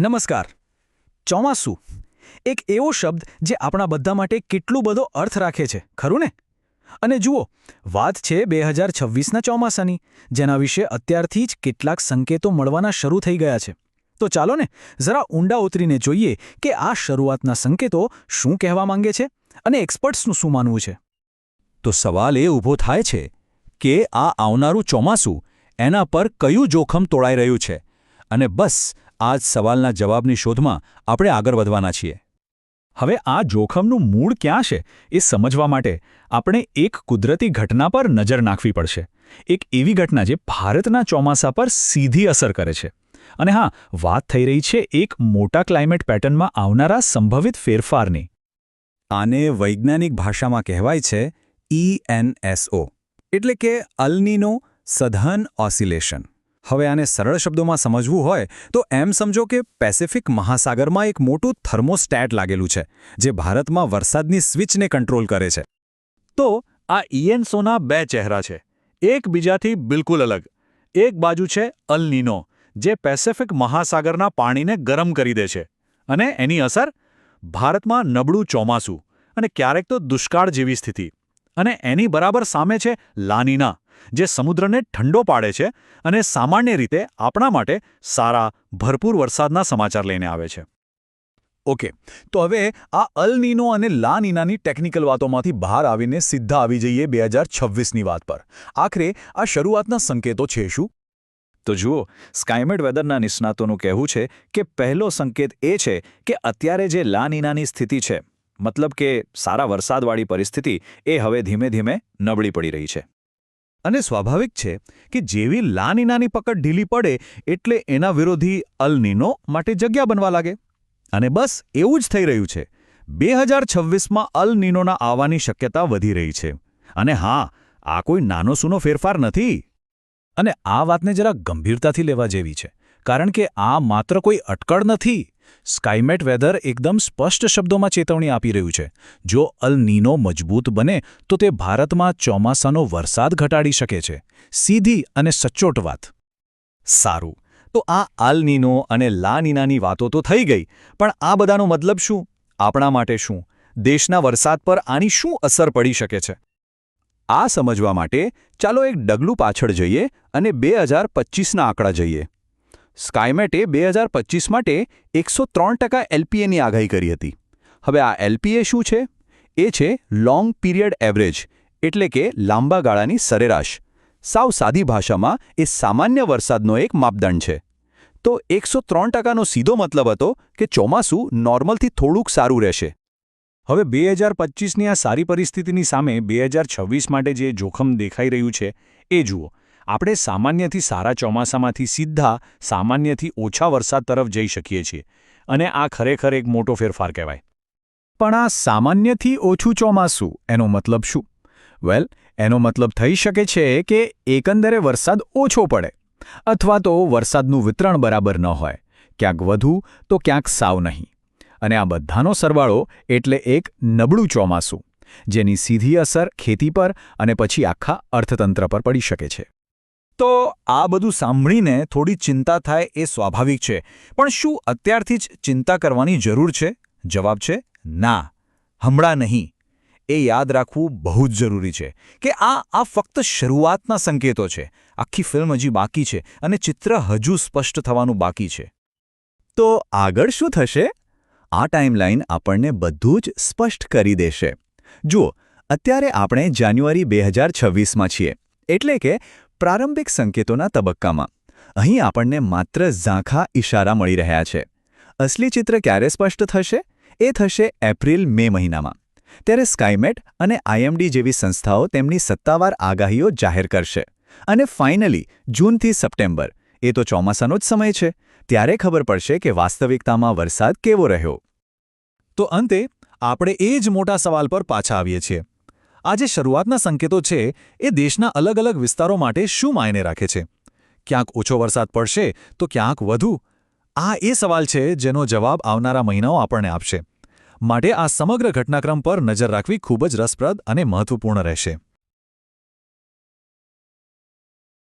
નમસ્કાર. ચોમાસું એક એવો શબ્દ જે આપણા બધા માટે કેટલું બધો અર્થ રાખે છે, ખરું ને? અને જુઓ, વાત છે બે હજાર છવ્વીસના ચોમાસાની, જેના વિશે અત્યારથી જ કેટલાક સંકેતો મળવાના શરૂ થઈ ગયા છે. તો ચાલો ને જરા ઊંડા ઉતરીને જોઈએ કે આ શરૂઆતના સંકેતો શું કહેવા માંગે છે અને એક્સપર્ટ્સનું શું માનવું છે. તો સવાલ એ ઊભો થાય છે કે આ આવનારું ચોમાસું એના પર કયું જોખમ તોળાઈ રહ્યું છે? અને બસ આ જ સવાલના જવાબની શોધમાં આપણે આગળ વધવાના છીએ. હવે આ જોખમનું મૂળ ક્યાં છે એ સમજવા માટે આપણે એક કુદરતી ઘટના પર નજર નાખવી પડશે. એક એવી ઘટના જે ભારતના ચોમાસા પર સીધી અસર કરે છે. અને હા, વાત થઈ રહી છે એક મોટા ક્લાઇમેટ પેટર્નમાં આવનારા સંભવિત ફેરફારની. આને વૈજ્ઞાનિક ભાષામાં કહેવાય છે ઇએનએસઓ એટલે કે અલ્નીનો સધન ઓસિલેશન. હવે આને સરળ શબ્દોમાં સમજવું હોય, તો એમ સમજો કે પેસિફિક મહાસાગરમાં એક મોટું થર્મોસ્ટેટ લાગેલું છે, જે ભારતમાં વરસાદની સ્વિચને કંટ્રોલ કરે છે. તો, આ ઇએનસોના બે ચહેરા છે એકબીજાથી બિલકુલ અલગ, એક બાજુ છે અલનીનો જે પેસિફિક મહાસાગરના પાણીને ગરમ કરી દે છે, અને એની અસર? ભારતમાં નબળું ચોમાસું, અને ક્યારેક તો દુષ્કાળ જેવી સ્થિતિ, અને એની બરાબર સામે છે લાનીના જે સમુદ્રને ઠંડો પાડે છે અને સામાન્ય રીતે આપણા માટે સારા, ભરપૂર વરસાદના સમાચાર લઈને આવે છે. ઓકે, તો હવે આ અલનીનો અને લાનીનાની ટેકનિકલ વાતોમાંથી બહાર આવીને સીધા આવી જઈએ બે હજાર છવ્વીસની વાત પર. આખરે આ શરૂઆતના સંકેતો છે શું? તો જુઓ સ્કાયમેટ વેધરના નિષ્ણાતોનું કહેવું છે કે પહેલો સંકેત એ છે કે અત્યારે જે લાનીનાની સ્થિતિ છે, મતલબ કે સારા વરસાદવાળી પરિસ્થિતિ, એ હવે ધીમે ધીમે નબળી પડી રહી છે. અને સ્વાભાવિક છે કે જેવી લાનીનાની પકડ ઢીલી પડે એટલે એના વિરોધી અલનીનો માટે જગ્યા બનવા લાગે. અને બસ એવું જ થઈ રહ્યું છે. બે હજાર છવ્વીસમાં અલનીનોના આવવાની શક્યતા વધી રહી છે. અને હા, આ કોઈ નાનો સૂનો ફેરફાર નથી. અને આ વાતને જરા ગંભીરતાથી લેવા જેવી છે. કારણ કે આ માત્ર કોઈ અટકળ નથી. સ્કાયમેટ વેધર એકદમ સ્પષ્ટ શબ્દોમાં ચેતવણી આપી રહ્યું છે. જો અલ નીનો મજબૂત બને, તો તે ભારતમાં ચોમાસાનો વરસાદ ઘટાડી શકે છે. સીધી અને સચોટ વાત. સારું. તો આ આલનીનો અને લાનીનાની વાતો તો થઈ ગઈ, પણ આ બધાનો મતલબ શું? આપણા માટે શું? દેશના વરસાદ પર આની શું અસર પડી શકે છે? આ સમજવા માટે ચાલો એક ડગલું પાછળ જઈએ અને બે હજાર પચીસના આંકડા જઈએ. સ્કાયમેટે બે હજાર પચીસ માટે એકસો ત્રણ ટકા એલપીએની આગાહી કરી હતી. હવે આ એલપીએ શું છે? એ છે લોંગ પીરિયડ એવરેજ એટલે કે લાંબા ગાળાની સરેરાશ. સાવ સાદી ભાષામાં એ સામાન્ય વરસાદનો એક માપદંડ છે. તો એકસો ત્રણ ટકાનો સીધો મતલબ હતો કે ચોમાસું નોર્મલથી થોડુંક સારું રહેશે. હવે બે હજાર પચીસની આ સારી પરિસ્થિતિની સામે બે હજાર છવ્વીસ માટે જે જોખમ દેખાઈ રહ્યું છે, એ જુઓ. આપણે સામાન્યથી સારા ચોમાસામાંથી સીધા સામાન્યથી ઓછા વરસાદ તરફ જઈ શકીએ છીએ અને આ ખરેખર એક મોટો ફેરફાર કહેવાય. પણ આ સામાન્યથી ઓછું ચોમાસું એનો મતલબ શું? વેલ, એનો મતલબ થઈ શકે છે કે એકંદરે વરસાદ ઓછો પડે અથવા તો વરસાદનું વિતરણ બરાબર ન હોય, ક્યાંક વધુ તો ક્યાંક સાવ નહીં. અને આ બધાનો સરવાળો એટલે એક નબળું ચોમાસું, જેની સીધી અસર ખેતી પર અને પછી આખા અર્થતંત્ર પર પડી શકે છે. તો આ બધું સાંભળીને થોડી ચિંતા થાય એ સ્વાભાવિક છે. પણ શું અત્યારથી જ ચિંતા કરવાની જરૂર છે? જવાબ છે, ના. હમણાં નહીં. એ યાદ રાખવું બહુ જ જરૂરી છે કે આ આ ફક્ત શરૂઆતના સંકેતો છે. આખી ફિલ્મ હજી બાકી છે અને ચિત્ર હજુ સ્પષ્ટ થવાનું બાકી છે. તો આગળ શું થશે? આ ટાઈમલાઈન આપણને બધું જ સ્પષ્ટ કરી દેશે. જુઓ, અત્યારે આપણે જાન્યુઆરી બે હજાર છવ્વીસમાં છીએ. એટલે કે પ્રારંભિક સંકેતોના તબક્કામાં. અહીં આપણને માત્ર ઝાંખા ઇશારા મળી રહ્યા છે. અસલી ચિત્ર ક્યારે સ્પષ્ટ થશે? એ થશે એપ્રિલ મે મહિનામાં. ત્યારે સ્કાયમેટ અને આઈએમડી જેવી સંસ્થાઓ તેમની સત્તાવાર આગાહીઓ જાહેર કરશે. અને ફાઇનલી, જૂનથી સપ્ટેમ્બર. એ તો ચોમાસાનો જ સમય છે. ત્યારે ખબર પડશે કે વાસ્તવિકતામાં વરસાદ કેવો રહ્યો. તો અંતે, આપણે એ જ મોટા સવાલ પર પાછા આવીએ છીએ. આ જે શરૂઆતના સંકેતો છે, એ દેશના અલગ અલગ વિસ્તારો માટે શું માયને રાખે છે? ક્યાંક ઓછો વરસાદ પડશે તો ક્યાંક વધુ? આ એ સવાલ છે જેનો જવાબ આવનારા મહિનાઓ આપણને આપશે. માટે આ સમગ્ર ઘટનાક્રમ પર નજર રાખવી ખૂબ જ રસપ્રદ અને મહત્વપૂર્ણ રહેશે.